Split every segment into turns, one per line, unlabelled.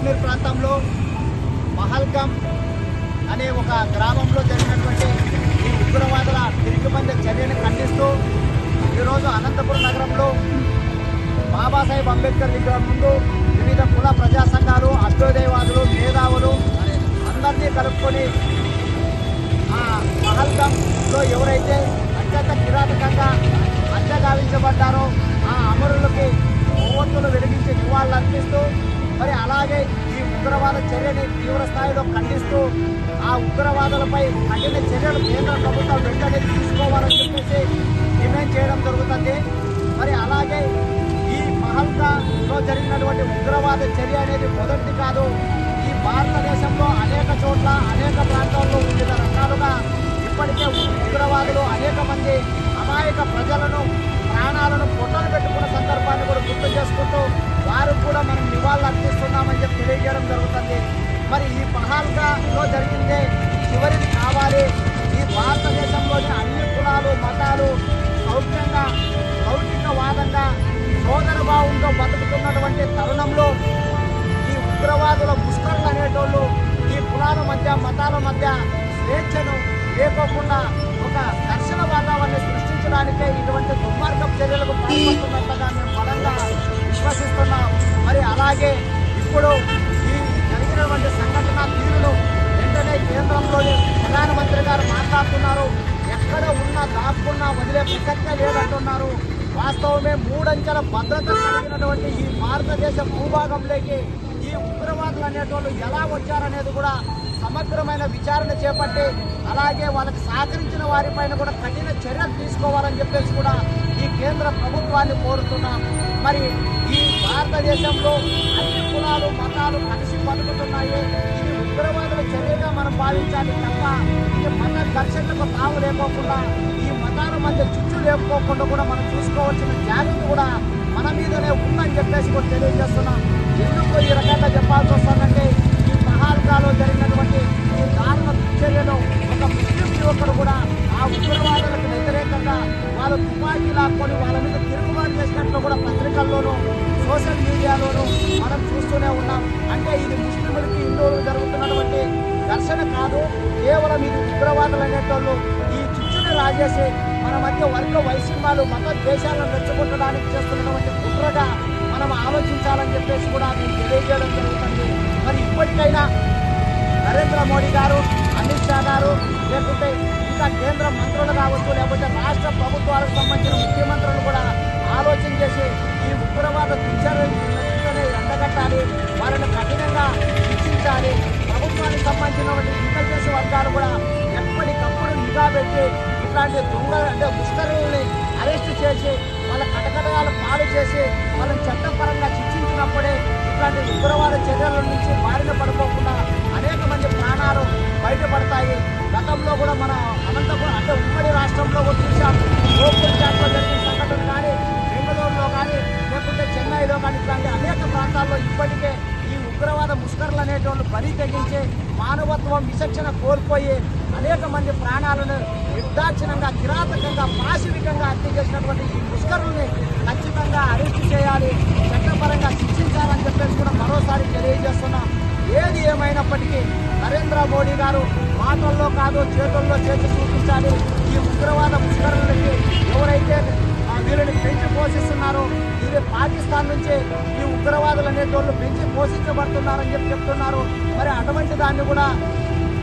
కాశ్మీర్ ప్రాంతంలో మహల్గం అనే ఒక గ్రామంలో జరిగినటువంటి ఈ ఉగ్రవాదుల తిరుగుబంద చర్యను ఖండిస్తూ ఈరోజు అనంతపురం నగరంలో బాబాసాహెబ్ అంబేద్కర్ విగ్రహం ముందు వివిధ కుల ప్రజా సంఘాలు అభ్యుదయవాదులు మేధావులు అందరినీ కలుపుకొని ఆ పహల్గాంలో ఎవరైతే అత్యంత కిరాతకంగా హత్య ఆ అమరులకి కొవ్వొత్తులు వెలిగించి నివాళులు అర్పిస్తూ మరి అలాగే ఉగ్రవాద చర్యని తీవ్ర స్థాయిలో ఖండిస్తూ ఆ ఉగ్రవాదులపై కఠిన చర్యలు కేంద్ర ప్రభుత్వం వెంటనే తీసుకోవాలని చెప్పేసి డిమాండ్ చేయడం జరుగుతుంది. మరి అలాగే ఈ పహల్గాలో జరిగినటువంటి ఉగ్రవాద చర్య అనేది మొదటిది కాదు. ఈ భారతదేశంలో అనేక చోట్ల అనేక ప్రాంతాల్లో వివిధ రకాలుగా ఇప్పటికే ఉగ్రవాదులు అనేక మంది అమాయక ప్రజలను ప్రాణాలను పొట్టలు పెట్టుకున్న సందర్భాన్ని కూడా గుర్తు చేసుకుంటూ వారు కూడా మనం నివాళులు అర్పిస్తున్నామని చెప్పి తెలియజేయడం జరుగుతుంది. మరి ఈ పహాల్గాలో జరిగిందే చివరిది కావాలి. ఈ భారతదేశంలోని అన్ని కులాలు మతాలు సౌఖ్యంగా లౌకికవాదంగా సోదర భావంతో బతుకుతున్నటువంటి తరుణంలో ఈ ఉగ్రవాదుల ముష్కరులు అనేటోళ్ళు ఈ కులాల మధ్య మతాల మధ్య స్వేచ్ఛను లేకోకుండా ఒక ఘర్షణ వాతావరణాన్ని సృష్టించడానికే ఇటువంటి దుర్మార్గం చర్యలకు పాల్పడుతున్నట్లుగా మేము బలంగా విశ్వసిస్తున్నాం. మరి అలాగే ఇప్పుడు ఈ జరిగినటువంటి సంఘటన తీరును వెంటనే కేంద్రంలోని ప్రధానమంత్రి గారు మాట్లాడుతున్నారు. ఎక్కడ ఉన్నా దాక్కున్నా వదిలే ప్రసక్తే లేదంటున్నారు. వాస్తవమే మూడంచెల భద్రత కలిగినటువంటి ఈ భారతదేశ భూభాగంలోకి ఈ ఉగ్రవాదులు అనేటోళ్ళు ఎలా వచ్చారనేది కూడా సమగ్రమైన విచారణ చేపట్టి అలాగే వాళ్ళకి సహకరించిన వారిపైన కూడా కఠిన చర్యలు తీసుకోవాలని చెప్పేసి కూడా ఈ కేంద్ర ప్రభుత్వాన్ని కోరుతున్నాం. మరి ఈ భారతదేశంలో అన్ని కులాలు మతాలు కలిసి బతుకుతున్నాయి. ఇది ఉగ్రవాదుల చర్యగా మనం భావించాలి తప్ప ఇది మత ఘర్షణకు తావు లేకోకుండా ఈ మతాల మధ్య చుచ్చు లేకపోకుండా కూడా మనం చూసుకోవాల్సిన జాగ్రత్త కూడా మన మీదనే ఉందని చెప్పేసి కూడా తెలియజేస్తున్నాం. ఎందుకు ఈ రకంగా చెప్పాల్సి వస్తుందంటే ఈ మహాల్గాలో జరిగినటువంటి ఈ దారుణ చర్యలో ఒక ముస్లిం యువకుడు కూడా ఆ ఉగ్రవాదులకు వ్యతిరేకంగా వాళ్ళు తుపాకీ లాక్కొని వాళ్ళ మీద తిరుగుబాటు చేసినట్లు కూడా పత్రికల్లోనూ సోషల్ మీడియాలోనూ మనం చూస్తూనే ఉన్నాం. అంటే ఇది ముస్లింలకి హిందువులకు జరుగుతున్నటువంటి ఘర్షణ కాదు. కేవలం ఇది ఉగ్రవాదులు అనేటోళ్ళు ఈ చిచ్చుని రాజేసి మన మధ్య వర్గ వైషమ్యాలు మత దేశాలను రెచ్చగొట్టడానికి చేస్తున్నటువంటి కుట్రగా మనం ఆలోచించాలని చెప్పేసి కూడా మేము తెలియజేయడం జరుగుతుంది. మరి ఇప్పటికైనా నరేంద్ర మోడీ గారు అమిత్ గారు లేకుంటే ఇంకా కేంద్ర మంత్రులు కావచ్చు లేకపోతే రాష్ట్ర ప్రభుత్వాలకు సంబంధించిన ముఖ్యమంత్రులు కూడా ఆలోచన చేసి ఈ ఉగ్రవాద దుర్చర్యని ఎండగట్టాలి వాళ్ళని కఠినంగా శిక్షించాలి. ప్రభుత్వానికి సంబంధించినటువంటి ఇంటెలిజెన్స్ వర్గాలు కూడా ఎప్పటికప్పుడు నిఘా పెట్టి ఇట్లాంటి దొంగ అంటే ముష్కరుల్ని అరెస్ట్ చేసి వాళ్ళ కటకటాలు పాలు చేసి వాళ్ళని చట్టపరంగా శిక్షించినప్పుడే ఇట్లాంటి ఉగ్రవాద చర్యల నుంచి బారిన పడిపోకుండా అనేక మంది ప్రాణాలు బయటపడతాయి. గతంలో కూడా మన అనంతపురం అంటే ఉమ్మడి రాష్ట్రంలో కూడా చూసాం గోకుల్ చాట్లో జరిగిన సంఘటన కానీ బెంగళూరులో కానీ లేకుంటే చెన్నైలో కానీ ఇట్లాంటి అనేక ప్రాంతాల్లో ఇప్పటికే ఈ ఉగ్రవాద ముష్కర్లు అనేటువంటి బలి తెగించి మానవత్వం విచక్షణ కోల్పోయి అనేక మంది ప్రాణాలను నిర్దాక్షిణంగా కిరాతకంగా పాశవికంగా హత్య చేసినటువంటి ఈ ముష్కరుల్ని ఖచ్చితంగా అరెస్టు చేయాలి. చట్టపరంగా శిక్షించాలని చెప్పేసి కూడా మరోసారి తెలియజేస్తున్నాం. ఏది ఏమైనప్పటికీ నరేంద్ర మోడీ గారు మాటల్లో కాదు చేతుల్లో చేసి చూపించాలి ఈ ఉగ్రవాద ముష్కరులకి ఎవరైతే వీరిని పెంచి పోషిస్తున్నారో ఇది పాకిస్తాన్ నుంచి ఈ ఉగ్రవాదులు అనేటోళ్ళు పెంచి పోషించబడుతున్నారని చెప్పి చెప్తున్నారు. మరి అటువంటి దాన్ని కూడా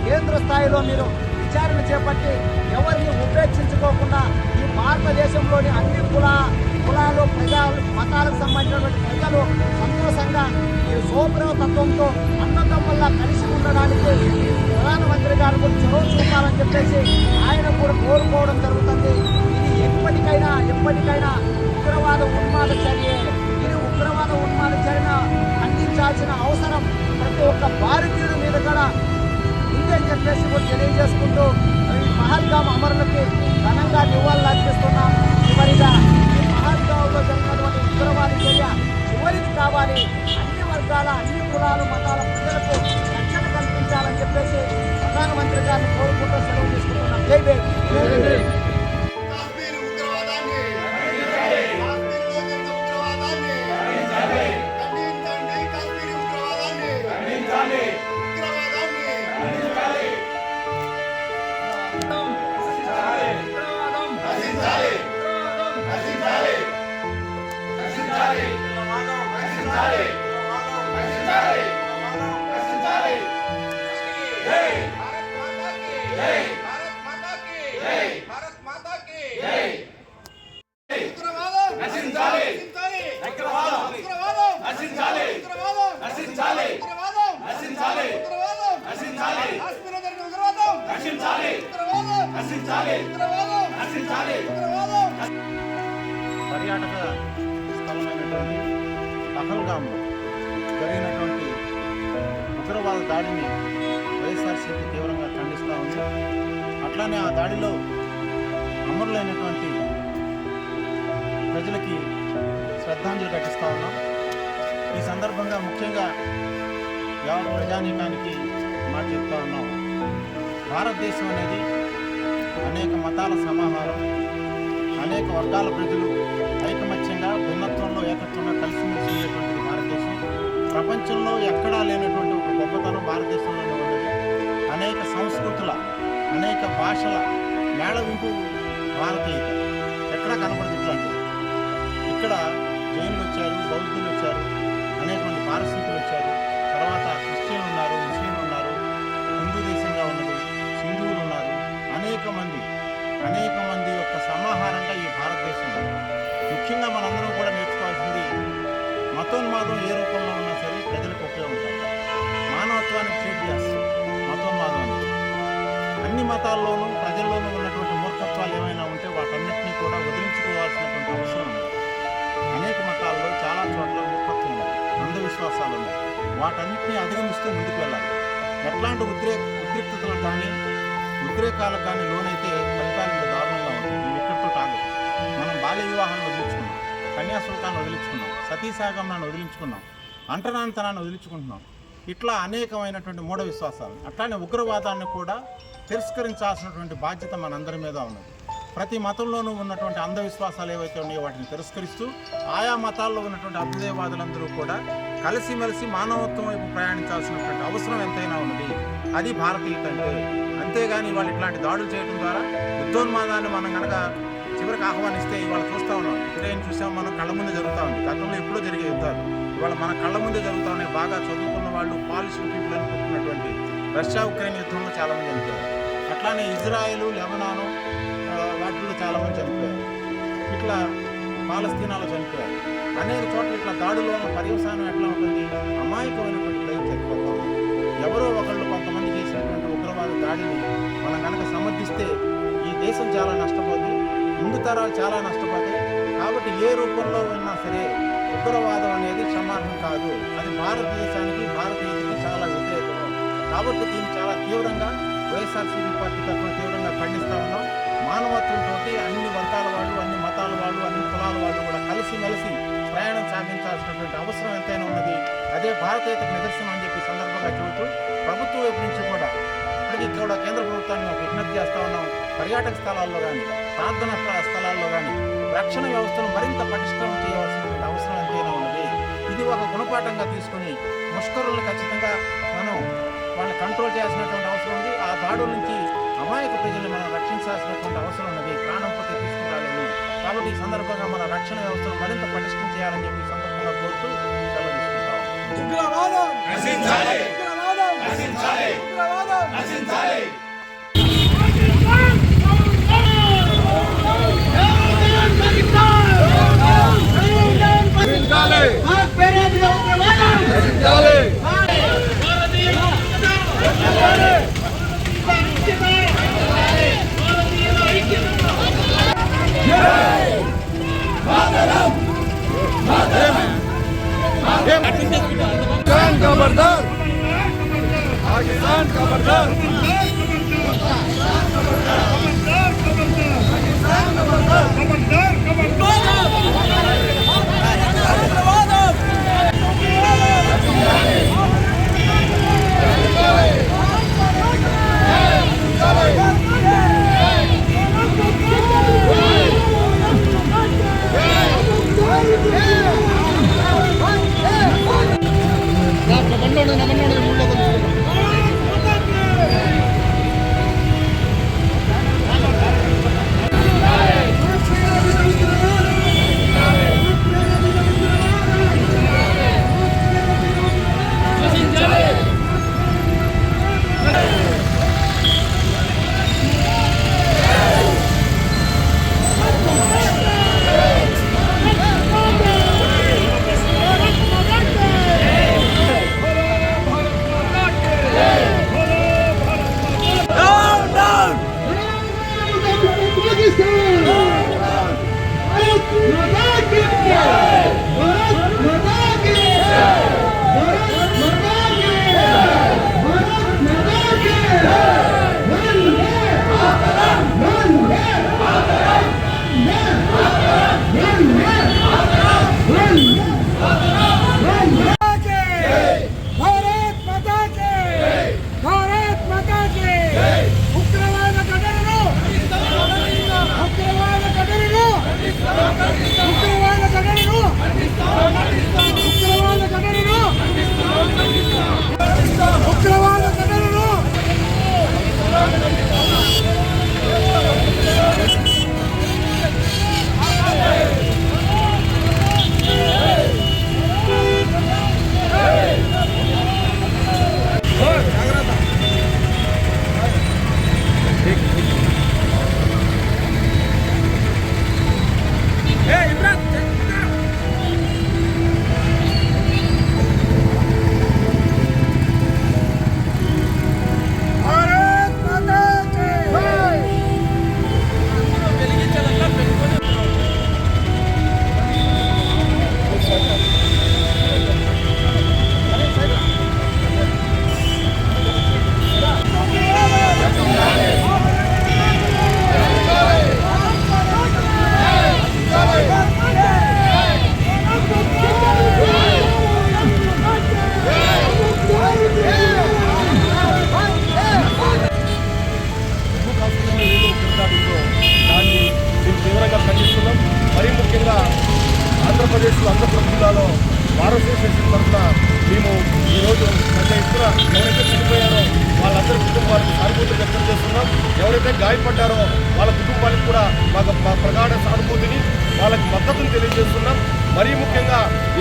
కేంద్ర స్థాయిలో మీరు విచారణ చేపట్టి ఎవరిని ఉపేక్షించుకోకుండా ఈ భారతదేశంలోని అన్ని కుల మతాలు మతాలకు సంబంధించినటువంటి ప్రజలు సంతోషంగా ఈ సోప్రవ తత్వంతో అన్నదమ్ముల్లా కలిసి ఉండడానికి ప్రధానమంత్రి గారు కూడా చొరవ చూపాలని చెప్పేసి ఆయన కూడా కోరుకోవడం జరుగుతుంది. ఇది ఎప్పటికైనా ఎప్పటికైనా ఉగ్రవాద ఉన్మాద చర్య. ఇది ఉగ్రవాద ఉన్మాద చర్యను ఖండించాల్సిన అవసరం ప్రతి ఒక్క భారతీయుడి మీద కూడా ఉందని చెప్పేసి కూడా తెలియజేసుకుంటూ ఈ పహల్గామ్ అమరులకి ఘనంగా నివాళులు అర్పిస్తున్నాం. చివరిగా ఈ జరిగినటువంటి ఉగ్రవాద చర్య చివరిది కావాలి అన్ని వర్గాల అన్ని కులాలు మతాల ప్రజలకు రక్షణ కల్పించాలని చెప్పేసి ప్రధానమంత్రి గారిని కోరుకుంటూ సెలవు తీసుకుంటున్నాం జై
పర్యాటక స్థలమైనటువంటి పహల్గామ్లో జరిగినటువంటి ఉగ్రవాద దాడిని వైఎస్ఆర్సీపీ తీవ్రంగా ఖండిస్తూ ఉంది. అట్లానే ఆ దాడిలో అమరులైనటువంటి ప్రజలకి శ్రద్ధాంజలి ఘటిస్తూ ఉన్నాం. ఈ సందర్భంగా ముఖ్యంగా యావత్ ప్రజానీకానికి మాట చెప్తా ఉన్నాం. భారతదేశం అనేది అనేక మతాల సమాహారం అనేక వర్గాల ప్రజలు ఐకమత్యంగా భిన్నత్వంలో ఏకత్వంగా కలిసిమెలిసి ఉండేటువంటిది భారతదేశం. ప్రపంచంలో ఎక్కడా లేనటువంటి ఒక గొప్పతనం భారతదేశంలోనే ఉన్నది. అనేక సంస్కృతుల అనేక భాషల మేళవింపు భారతీయత ఎక్కడా కనపడదు ఇక్కడ జైన్లు వచ్చారు బౌద్ధులు వచ్చారు అనేక మంది ముఖ్యంగా మనందరం కూడా నేర్చుకోవాల్సింది మతోన్మాదం ఏ రూపంలో ఉన్నా సరే ప్రజలకు ఉపయోగపడాలి మానవత్వానికి చేటు మతోన్మాదం అనేది అన్ని మతాల్లోనూ ప్రజల్లోనూ ఉన్నటువంటి మూర్ఖత్వాలు ఏమైనా ఉంటే వాటన్నిటినీ కూడా వదిలించుకోవాల్సినటువంటి అవసరం ఉంది. అనేక మతాల్లో చాలా చోట్ల మూర్ఖత్వం ఉంది అంధవిశ్వాసాలు ఉన్నాయి. వాటన్నిటినీ అధిగమిస్తూ ముందుకు వెళ్ళాలి. ఎట్లాంటి ఉద్రే ఉద్రిక్తతలు కానీ ఉద్రేకాలకు కానీ లోనైతే ఫలితాలు దారుణంగా ఉంటాయి ఇక్కడితో కాదు మనం బాల్య వివాహాన్ని వదిలించుకున్నాం కన్యాశుల్కాన్ని వదిలించుకున్నాం. సతీసాగమనాన్ని వదిలించుకున్నాం. అంటరానితనాన్ని వదిలించుకుంటున్నాం. ఇట్లా అనేకమైనటువంటి మూఢ విశ్వాసాలు. అట్లానే ఉగ్రవాదాన్ని కూడా తిరస్కరించాల్సినటువంటి బాధ్యత మనందరి మీద ఉన్నది. ప్రతి మతంలోనూ ఉన్నటువంటి అంధవిశ్వాసాలు ఏవైతే ఉన్నాయో వాటిని తిరస్కరిస్తూ ఆయా మతాల్లో ఉన్నటువంటి అభ్యుదయవాదులందరూ కూడా కలిసిమెలిసి మానవత్వం వైపు ప్రయాణించాల్సినటువంటి అవసరం ఎంతైనా ఉన్నది. అది భారతీయత అంటే అంతేగాని వాళ్ళు ఇట్లాంటి దాడులు చేయడం ద్వారా యుద్ధోన్మాదాన్ని మనం కనుక చివరికి ఆహ్వానిస్తే ఇవాళ చూస్తా ఉన్నాం. ఉక్రెయిన్ చూసాం మనం కళ్ళ ముందే జరుగుతూ ఉంది. గతంలో ఎప్పుడో జరిగే యుద్ధాలు. ఇవాళ మన కళ్ళ ముందే జరుగుతూ ఉన్నాయి. బాగా చదువుకున్న వాళ్ళు పాలిష్ పీపుల్ అనుకుంటున్నటువంటి రష్యా ఉక్రెయిన్ యుద్ధంలో చాలా మంది చనిపోయారు. అట్లానే ఇజ్రాయెల్ లెబనాను వాటిల్లో చాలా మంది చనిపోయారు. ఇట్లా పాలస్తీనాలో చనిపోయారు. అనేక చోట్ల ఇట్లా దాడులో పర్యవసానం ఎట్లా ఉంటుంది? అమాయకమైనటువంటి ప్రజలు ఎవరో ఒకళ్ళు కొంతమంది చేసినటువంటి ఉగ్రవాద దాడిని మనం కనుక సమర్థిస్తే ఈ దేశం చాలా నష్టపోతుంది. తరాలు చాలా నష్టపోతాయి. కాబట్టి ఏ రూపంలో ఉన్నా సరే ఉగ్రవాదం అనేది క్షమార్హం కాదు. అది భారతదేశానికి భారతీయులకి చాలా వ్యతిరేకం. కాబట్టి దీన్ని చాలా తీవ్రంగా వైఎస్ఆర్సీపీ పార్టీ తరఫున తీవ్రంగా ఖండిస్తా ఉన్నాం. మానవత్వంతో అన్ని వర్గాల వాళ్ళు అన్ని మతాల వాళ్ళు అన్ని కులాల వాళ్ళు కూడా కలిసిమెలిసి ప్రయాణం సాగించాల్సినటువంటి అవసరం ఎంతైనా ఉన్నది. అదే భారతీయతకు నిదర్శనం అని చెప్పి సందర్భంగా చెబుతూ ప్రభుత్వం వైపు నుంచి కూడా ఇప్పటికీ కూడా కేంద్ర ప్రభుత్వాన్ని ఒక విజ్ఞప్తి చేస్తా ఉన్నాం. పర్యాటక స్థలాల్లో కానీ ప్రార్థన స్థలాల్లో కానీ రక్షణ వ్యవస్థను మరింత పటిష్టం చేయవలసినటువంటి అవసరం ఎంతైనా ఉన్నది. ఇది ఒక గుణపాఠంగా తీసుకుని ముష్కరులను ఖచ్చితంగా మనం వాళ్ళని కంట్రోల్ చేయాల్సినటువంటి అవసరం ఉంది. ఆ దాడుల నుంచి అమాయక ప్రజల్ని మనం రక్షించాల్సినటువంటి అవసరం ఉన్నది. ప్రాణం పట్టి తీసుకుంటాలేము కాబట్టి ఈ సందర్భంగా మన రక్షణ వ్యవస్థను మరింత పటిష్టం చేయాలని చెప్పి సందర్భంగా కోరుతూ సెలవు తీసుకుంటాం
నశించాలి. నశించాలి.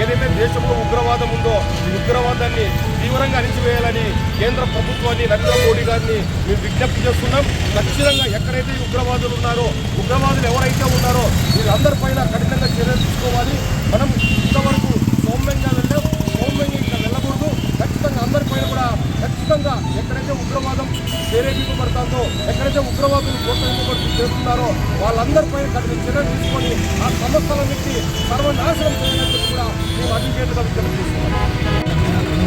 ఏదైతే దేశంలో ఉగ్రవాదం ఉందో ఈ ఉగ్రవాదాన్ని తీవ్రంగా అణిచివేయాలని కేంద్ర ప్రభుత్వాన్ని నరేంద్ర మోడీ గారిని మేము విజ్ఞప్తి చేస్తున్నాం. ఖచ్చితంగా ఎక్కడైతే ఈ ఉగ్రవాదులు ఉన్నారో ఉగ్రవాదులు ఎవరైతే ఉన్నారో వీళ్ళందరిపైన కఠినంగా చర్యలు తీసుకోవాలి. మనం ఇంతవరకు సౌమ్యంగా వెళ్ళాం. సౌమ్యంగా ఇంకా వెళ్ళకూడదు. ఖచ్చితంగా అందరిపైన కూడా ఖచ్చితంగా ఎక్కడైతే ఉగ్రవాదం ప్రేరేపింపబడుతుందో ఎక్కడైతే ఉగ్రవాదులు ప్రోత్సహింపబడుతూ చేస్తున్నారో వాళ్ళందరిపైన కఠిన చర్యలు తీసుకొని ఆ సంస్థలన్నింటి సర్వనాశనం చేయాలని కూడా మేము అధికేతగా విజ్ఞప్తి చేస్తున్నాం.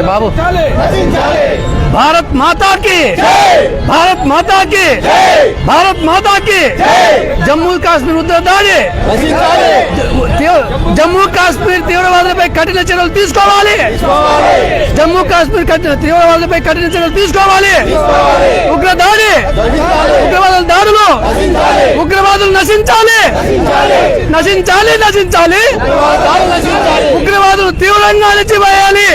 అరే బాబు. భారత్ మాతా కి భారత్ మాతా కి భారత్ మాతా కి జమ్మూ కాశ్మీర్ ఉగ్రదాడి తీ- జమ్మూ కాశ్మీర్ తీవ్రవాదులపై కఠిన చర్యలు తీసుకోవాలి జమ్మూ కాశ్మీర్ కఠిన తీవ్రవాదులపై కఠిన చర్యలు తీసుకోవాలి ఉగ్రదాడి ఉగ్రవాదుల దాడులు ఉగ్రవాదులు నశించాలి నశించాలి నశించాలి ఉగ్రవాదులు తీవ్రంగా అణిచివేయాలి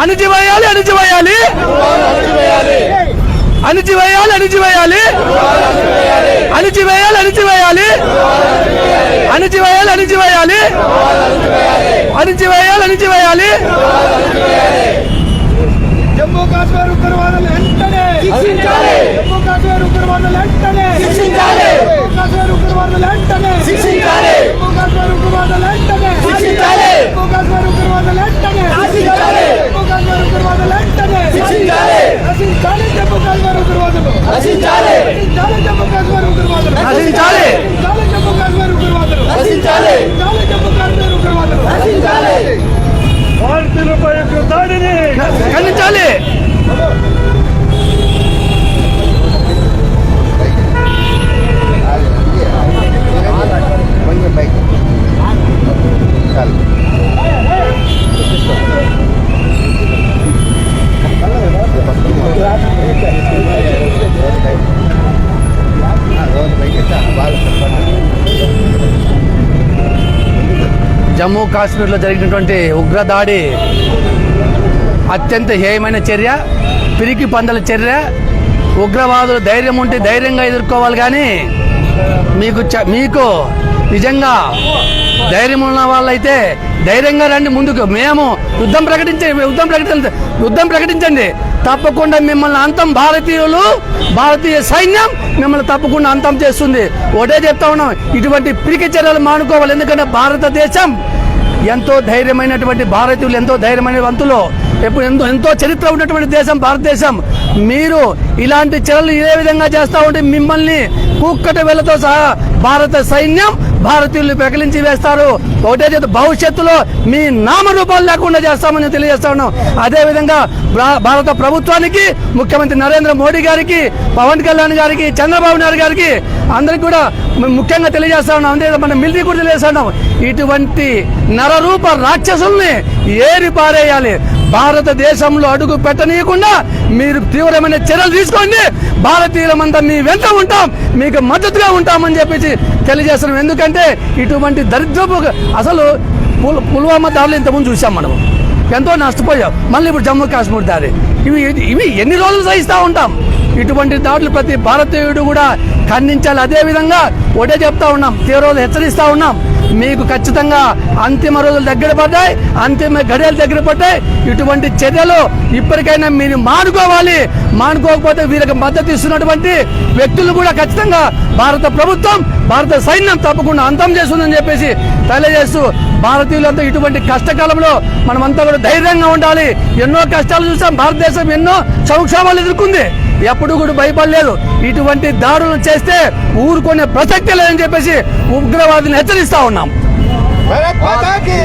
అణిచివేయాలి అణిచివేయాలి. అణిచివేయాలి. అణిచివేయాలి అణిచివేయాలి. అణిచివేయాలి అణిచివేయాలి. అణిచివేయాలి అణిచివేయాలి. అణిచివేయాలి
జమ్మూ కాశ్మీర్ ఉగ్రవాదులు వెంటనే శిక్షించాలి. జమ్మూ కాశ్మీర్ ఉగ్రవాదులు వెంటనే శిక్షించాలి. జమ్మూ కాశ్మీర్ ఉగ్రవాదులు వెంటనే శిక్షించాలి. జమ్మూ కాశ్మీర్ ఉగ్రవాదులు వెంటనే శిక్షించాలి జమ్మూ కాశ్మీర్ ఉగ్రవాదులు వెంటనే శిక్షించాలి జమ్మూ కాశ్మీర్ ఉగ్రవాదులు వెంటనే శిక్షించాలి నశించాలి జమ్మూ కాశ్మీర్ ఉగ్రవాదులు! నశించాలి నశించాలి జమ్మూ కాశ్మీర్ ఉగ్రవాదులు!
నశించాలి.
నశించాలి జమ్మూ కాశ్మీర్ ఉగ్రవాదులు!
నశించాలి.
నశించాలి జమ్మూ కాశ్మీర్ ఉగ్రవాదులు! నశించాలి
భారతీయులపై యొక్క దాడిని!
ఖండించాలి! కాశ్మీర్లో జరిగినటువంటి ఉగ్రదాడి అత్యంత హేయమైన చర్య పిరికి పందల చర్య. ఉగ్రవాదులు ధైర్యం ఉంటే ధైర్యంగా ఎదుర్కోవాలి కానీ మీకు చ- మీకు నిజంగా ధైర్యం ఉన్న వాళ్ళైతే ధైర్యంగా రండి ముందుకు. మేము యుద్ధం ప్రకటించండి యుద్ధం ప్రకటించండి యుద్ధం ప్రకటించండి. తప్పకుండా మిమ్మల్ని అంతం భారతీయులు భారతీయ సైన్యం మిమ్మల్ని తప్పకుండా అంతం చేస్తుంది. ఒకటే చెప్తా ఉన్నాం ఇటువంటి పిరికి చర్యలు మానుకోవాలి. ఎందుకంటే భారతదేశం ఎంతో ధైర్యమైనటువంటి భారతీయులు ఎంతో ధైర్యమైన వంతులు ఎప్పుడు ఎంతో ఎంతో చరిత్ర ఉన్నటువంటి దేశం భారతదేశం. మీరు ఇలాంటి చర్యలు ఏ విధంగా చేస్తా ఉంటే మిమ్మల్ని కూక్కట వేలతో సహా భారత సైన్యం భారతీయులు పెకలించి వేస్తారు. ఒకటే చేత భవిష్యత్తులో మీ నామరూపాలు లేకుండా చేస్తామని తెలియజేస్తా ఉన్నాం అదేవిధంగా భా- భారత ప్రభుత్వానికి ముఖ్యమంత్రి నరేంద్ర మోడీ గారికి పవన్ కళ్యాణ్ గారికి చంద్రబాబు నాయుడు గారికి అందరికి కూడా ముఖ్యంగా తెలియజేస్తా ఉన్నాం అంతే మన మిలిటరీ కూడా తెలియజేస్తా ఉన్నాం ఇటువంటి నరరూప రాక్షసుల్ని ఏరి పారేయాలి. భారతదేశంలో అడుగు పెట్టనీయకుండా మీరు తీవ్రమైన చర్యలు తీసుకోండి. భారతీయులమంతా మీ వెంట ఉంటాం మీకు మద్దతుగా ఉంటామని చెప్పేసి తెలియజేస్తున్నాం. ఎందుకంటే ఇటువంటి దరిద్రపు అసలు పుల్- పుల్వామా దాడులు ఇంతకుముందు చూసాం మనం ఎంతో నష్టపోయాం. మళ్ళీ ఇప్పుడు జమ్మూ కాశ్మీర్ దారి ఇవి ఇవి ఎన్ని రోజులు సహిస్తూ ఉంటాం? ఇటువంటి దాడులు ప్రతి భారతీయుడు కూడా ఖండించాలి. అదేవిధంగా ఒకటే చెప్తా ఉన్నాం తీవ్రవాదులు హెచ్చరిస్తా ఉన్నాం. మీకు ఖచ్చితంగా అంతిమ రోజులు దగ్గర పడ్డాయి అంతిమ గడియలు దగ్గర పడ్డాయి. ఇటువంటి చర్యలు ఇప్పటికైనా మీరు మానుకోవాలి. మానుకోకపోతే వీరికి మద్దతు ఇస్తున్నటువంటి వ్యక్తులు కూడా ఖచ్చితంగా భారత ప్రభుత్వం భారత సైన్యం తప్పకుండా అంతం చేస్తుందని చెప్పేసి తెలియజేస్తూ భారతీయులంతా ఇటువంటి కష్టకాలంలో మనమంతా కూడా ధైర్యంగా ఉండాలి. ఎన్నో కష్టాలు చూసాం భారతదేశం ఎన్నో సంక్షోభాలు ఎదుర్కొంది. ఎప్పుడు కూడా భయపడలేదు ఇటువంటి దాడులు చేస్తే ఊరుకునే ప్రసక్తి లేదని చెప్పేసి ఉగ్రవాదిని హెచ్చరిస్తా ఉన్నాం
భారత్ మాతా కే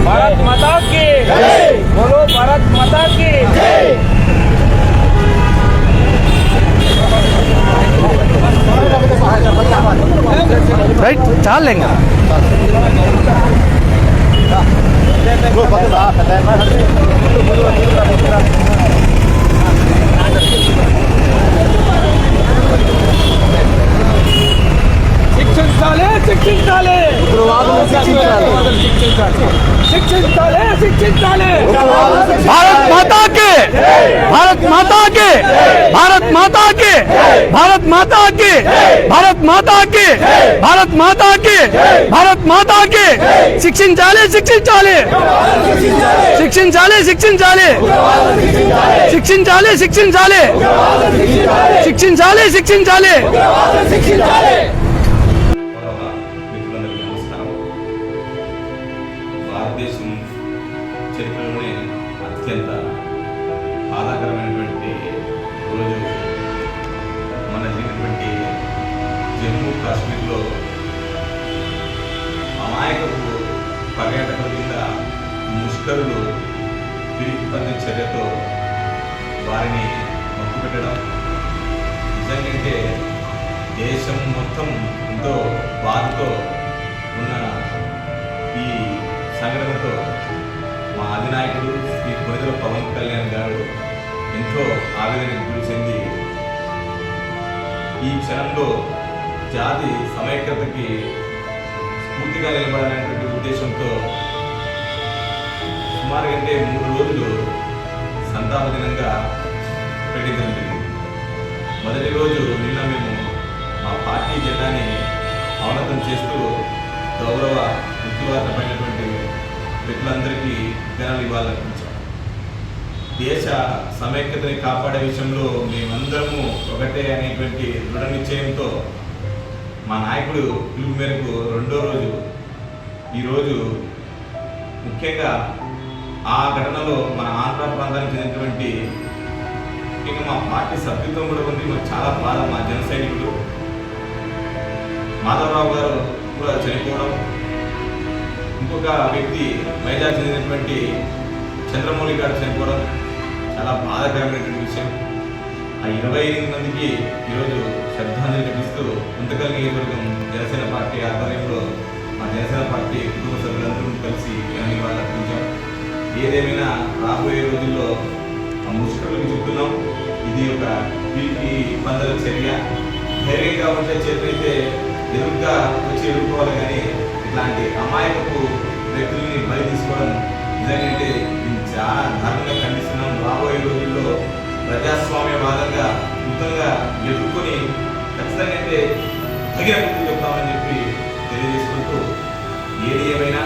భారత్ మాతా కే
బోలో
భారత్
మాతా కే राइट चाल
लेंगे।
तो भारत माता के, भारत माता के, भारत माता के, भारत माता के, भारत माता के, भारत माता के,
भारत माता के।
शिक्षण चाले शिक्षण चाले शिक्षण चाले शिक्षण चाले शिक्षण चाले शिक्षण चाले शिक्षण चाले शिक्षण चाले ఈ క్షణంలో జాతి సమైక్యతకి స్ఫూర్తిగా నిలబడాలనేటువంటి ఉద్దేశంతో సుమారు అంటే మూడు రోజులు సంతాప దినంగా ప్రకటించడం జరిగింది. మొదటి రోజు నిన్న మేము మా పార్టీ జెండాని అవనతం చేస్తూ గౌరవ మృత్యువాతమైనటువంటి వ్యక్తులందరికీ ఘనాలు ఇవ్వాలనిపించారు దేశ సమైక్యతని కాపాడే విషయంలో మేమందరము ఒకటే అనేటువంటి దృఢ నిశ్చయంతో మా నాయకుడు పిలుపు మేరకు రెండో రోజు ఈరోజు ముఖ్యంగా ఆ ఘటనలో మన ఆంధ్ర ప్రాంతానికి చెందినటువంటి ముఖ్యంగా మా పార్టీ సభ్యత్వం కూడా ఉంది. మాకు చాలా బాధ మా జన సైనికుడు మాధవరావు గారు కూడా చనిపోవడం. ఇంకొక వ్యక్తి వైజాగ్ చెందినటువంటి చంద్రమౌళి గారు చనిపోవడం. చాలా బాధాకరమైనటువంటి విషయం. ఆ ఇరవై ఎనిమిది మందికి ఈరోజు శ్రద్ధాంజలి ఘటిస్తూ గుంతకల్ నియోజకవర్గం జనసేన పార్టీ ఆధ్వర్యంలో మా జనసేన పార్టీ కుటుంబ సభ్యులందరూ కలిసి కానీ వాళ్ళు అర్పించాం ఏదేమైనా రాబోయే రోజుల్లో ఆ ముష్కరులకు చెప్తున్నాం. ఇది ఒక పిలిపి పందల చర్య. ధైర్యంగా ఉండే చేతులైతే ఎదురుగా వచ్చి ఎదుర్కోవాలి కానీ ఇట్లాంటి అమాయకపు వ్యక్తుల్ని బలి తీసుకోవడం నిజంగా చాలా దారుణంగా ఖండిస్తున్నాం తగిన చెప్తామని చెప్పి తెలియజేసుకుంటూ ఏది ఏమైనా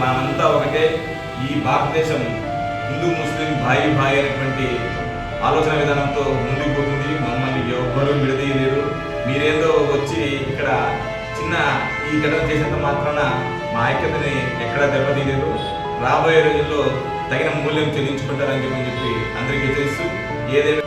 మనమంతా ఒకటే ఈ భారతదేశం హిందూ ముస్లిం భాయి భాయి అనేటువంటి ఆలోచన విధానంతో ముందుకు పోతుంది. మమ్మల్ని ఎవ్వరూ విడదీయలేరు. మీరేందో వచ్చి ఇక్కడ చిన్న ఈ ఘటన చేసినంత మాత్రాన మా ఐక్యతని ఎక్కడా దెబ్బతీయలేదు. రాబోయే రోజుల్లో తగిన మూల్యం చెల్లించుకుంటారని చెప్పి అందరికీ తెలుసు ఏదైనా